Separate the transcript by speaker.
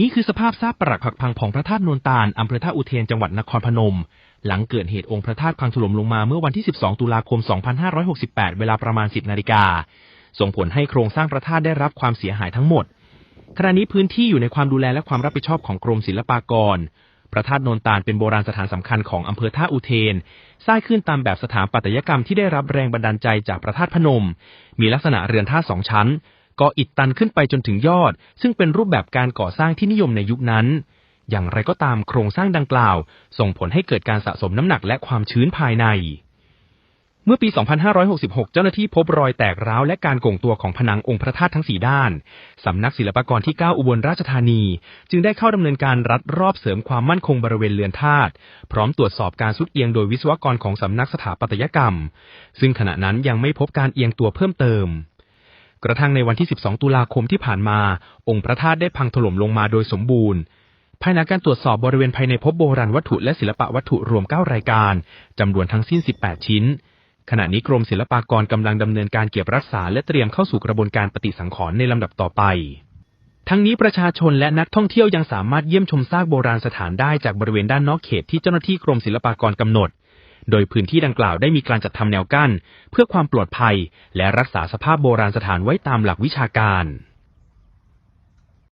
Speaker 1: นี่คือสภาพซากปรักหักพังของพระธาตุนนตาลอำเภอท่าอุเทนจังหวัดนครพนม หลังเกิดเหตุองค์พระธาตุพังถล่มลงมาเมื่อวันที่ 12 ตุลาคม 2568 เวลาประมาณ 10 นาฬิกา ส่งผลให้โครงสร้างพระธาตุได้รับความเสียหายทั้งหมด ขณะนี้พื้นที่อยู่ในความดูแลและความรับผิดชอบของกรมศิลปากร พระธาตุนนตาลเป็นโบราณสถานสำคัญของอำเภอท่าอุเทน สร้างขึ้นตามแบบสถาปัตยกรรมที่ได้รับแรงบันดาลใจจากพระธาตุพนม มีลักษณะเรือนท่าสองชั้น ก่ออิฐตันขึ้นไปจนถึงยอด ซึ่งเป็นรูปแบบการก่อสร้างที่นิยมในยุคนั้น อย่างไรก็ตามโครงสร้างดังกล่าว ส่งผลให้เกิดการสะสมน้ำหนักและความชื้นภายใน เมื่อปี 2566 เจ้าหน้าที่พบรอยแตกร้าวและการโก่งตัวของผนังองค์พระธาตุทั้ง 4 ด้าน สำนักศิลปากรที่ 9 อุบลราชธานี จึงได้เข้าดำเนินการรัดรอบเสริมความมั่นคงบริเวณเรือนธาตุพร้อมตรวจสอบการสุดเอียงโดยวิศวกรของสำนักสถาปัตยกรรม ซึ่งขณะนั้นยังไม่พบการเอียงตัวเพิ่มเติม กระทั่งในวันที่ 12 ตุลาคมที่ผ่านมา องค์พระธาตุได้พังถล่มลงมาโดยสมบูรณ์ภายในการตรวจสอบบริเวณภายในพบโบราณวัตถุและศิลปะวัตถุรวม 9 รายการ จำนวนทั้งสิ้น 18 ชิ้น ขณะนี้กรมศิลปากรกำลังดำเนินการเก็บรักษา และเตรียมเข้าสู่กระบวนการปฏิสังขรณ์ในลำดับต่อไป ทั้งนี้ประชาชนและนักท่องเที่ยวยังสามารถเยี่ยมชมซากโบราณสถานได้จากบริเวณด้านนอกเขตที่เจ้าหน้าที่กรมศิลปากรกำหนด โดยพื้นที่ดังกล่าวได้มีการจัดทำแนวกั้น เพื่อความปลอดภัย และรักษาสภาพโบราณสถานไว้ตามหลักวิชาการ